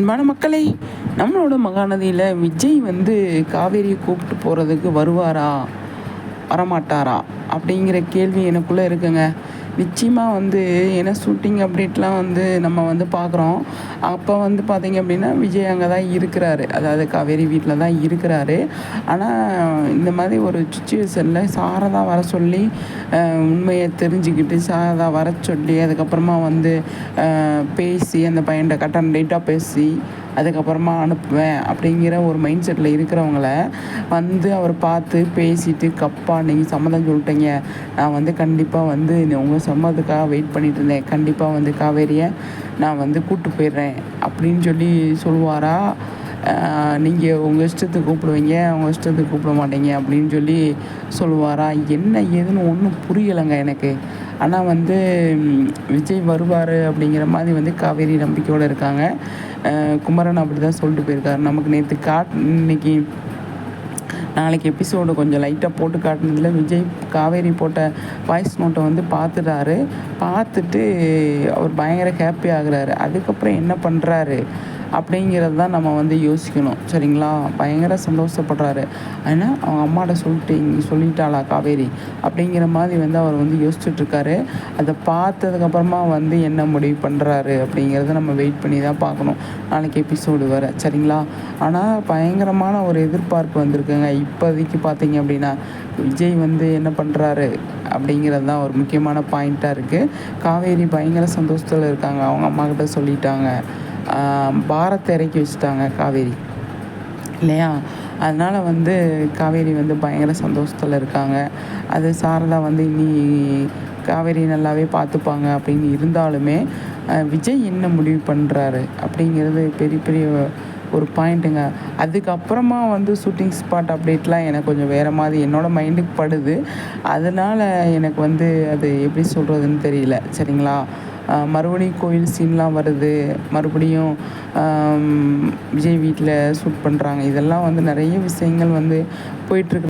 அன்பான மக்களை நம்மளோட மகாநதியில் விஜய் வந்து காவேரியை கூப்பிட்டு போகிறதுக்கு வருவாரா வரமாட்டாரா அப்படிங்கிற கேள்வி எனக்குள்ளே இருக்குங்க. நிச்சயமாக வந்து ஏன்னா ஷூட்டிங் அப்படின்ட்டுலாம் வந்து நம்ம வந்து பார்க்குறோம் அப்போ வந்து பார்த்திங்க அப்படின்னா விஜய் அங்கே தான் இருக்கிறாரு. அதாவது காவேரி வீட்டில் தான் இருக்கிறாரு. ஆனால் இந்த மாதிரி ஒரு சுச்சுவேஷனில் சாரதா வர சொல்லி உண்மையை தெரிஞ்சுக்கிட்டு சாரதா வர சொல்லி அதுக்கப்புறமா வந்து பேசி அந்த பையன்கிட்ட கட்டன் டேட்டாக பேசி அதுக்கப்புறமா அனுப்புவேன் அப்படிங்கிற ஒரு மைண்ட் செட்டில் இருக்கிறவங்கள வந்து அவர் பார்த்து பேசிட்டு கப்பா நீங்கள் சம்மதம் சொல்லிட்டீங்க. நான் வந்து கண்டிப்பாக வந்து உங்கள் சம்மதத்துக்காக வெயிட் பண்ணிட்டு இருந்தேன். கண்டிப்பாக வந்து காவேரியை நான் வந்து கூப்பிட்டு போயிடுறேன். அப்படின்னு சொல்லி சொல்லுவாரா? நீங்கள் உங்கள் இஷ்டத்துக்கு கூப்பிடுவீங்க. உங்கள் இஷ்டத்துக்கு கூப்பிட மாட்டீங்க. அப்படின்னு சொல்லி சொல்லுவாரா? என்ன ஏதுன்னு ஒன்றும் புரியலைங்க எனக்கு. ஆனால் வந்து விஜய் வருவார் அப்படிங்கிற மாதிரி வந்து காவேரி நம்பிக்கையோடு இருக்காங்க. குமரன் அப்படி தான் சொல்லிட்டு போயிருக்காரு. நமக்கு நேற்று காட் இன்னைக்கு நாளைக்கு எபிசோடு கொஞ்சம் லைட்டாக போட்டு காட்டினதில் விஜய் காவேரி போட்ட வாய்ஸ் நோட்டை வந்து பார்த்துட்டாரு பார்த்துட்டு அவர் பயங்கர ஹாப்பி ஆகுறாரு. அதுக்கப்புறம் என்ன பண்ணுறாரு அப்படிங்கிறது தான் நம்ம வந்து யோசிக்கணும். சரிங்களா? பயங்கர சந்தோஷப்படுறாரு. ஏன்னா அவங்க அம்மாட்ட சொல்லிட்டு இங்கே சொல்லிட்டாளா காவேரி? அப்படிங்கிற மாதிரி வந்து அவர் வந்து யோசிச்சுட்ருக்காரு. அதை பார்த்ததுக்கப்புறமா வந்து என்ன முடிவு பண்ணுறாரு அப்படிங்கிறத நம்ம வெயிட் பண்ணி தான் பார்க்கணும். நாளைக்கு எபிசோடு வர சரிங்களா? ஆனால் பயங்கரமான ஒரு எதிர்பார்ப்பு வந்திருக்குங்க. இப்போதைக்கு பார்த்தீங்க அப்படின்னா விஜய் வந்து என்ன பண்ணுறாரு அப்படிங்கிறது தான் ஒரு முக்கியமான பாயிண்ட்டாக இருக்குது காவேரி பயங்கர சந்தோஷத்தில் இருக்காங்க. அவங்க அம்மாக்கிட்ட சொல்லிட்டாங்க. பாரத்தை இறக்கி வச்சுட்டாங்க காவேரி. இல்லையா? அதனால் வந்து காவேரி வந்து பயங்கர சந்தோஷத்தில் இருக்காங்க. அது சாரதா வந்து இனி காவேரி நல்லாவே பார்த்துப்பாங்க அப்படின்னு இருந்தாலுமே விஜய் என்ன முடிவு பண்ணுறாரு அப்படிங்கிறது பெரிய பெரிய ஒரு பாயிண்ட்டுங்க. அதுக்கப்புறமா வந்து ஷூட்டிங் ஸ்பாட் அப்டேட்லாம் எனக்கு கொஞ்சம் வேறு மாதிரி என்னோடய மைண்டுக்கு படுது. அதனால் எனக்கு வந்து அது எப்படி சொல்கிறதுன்னு தெரியல. சரிங்களா? மறுபடியும் கோயில் சீன்லாம் வருது. மறுபடியும் விஜய் வீட்டில் ஷூட் பண்ணுறாங்க இதெல்லாம் வந்து நிறைய விஷயங்கள் வந்து போயிட்டுருக்கு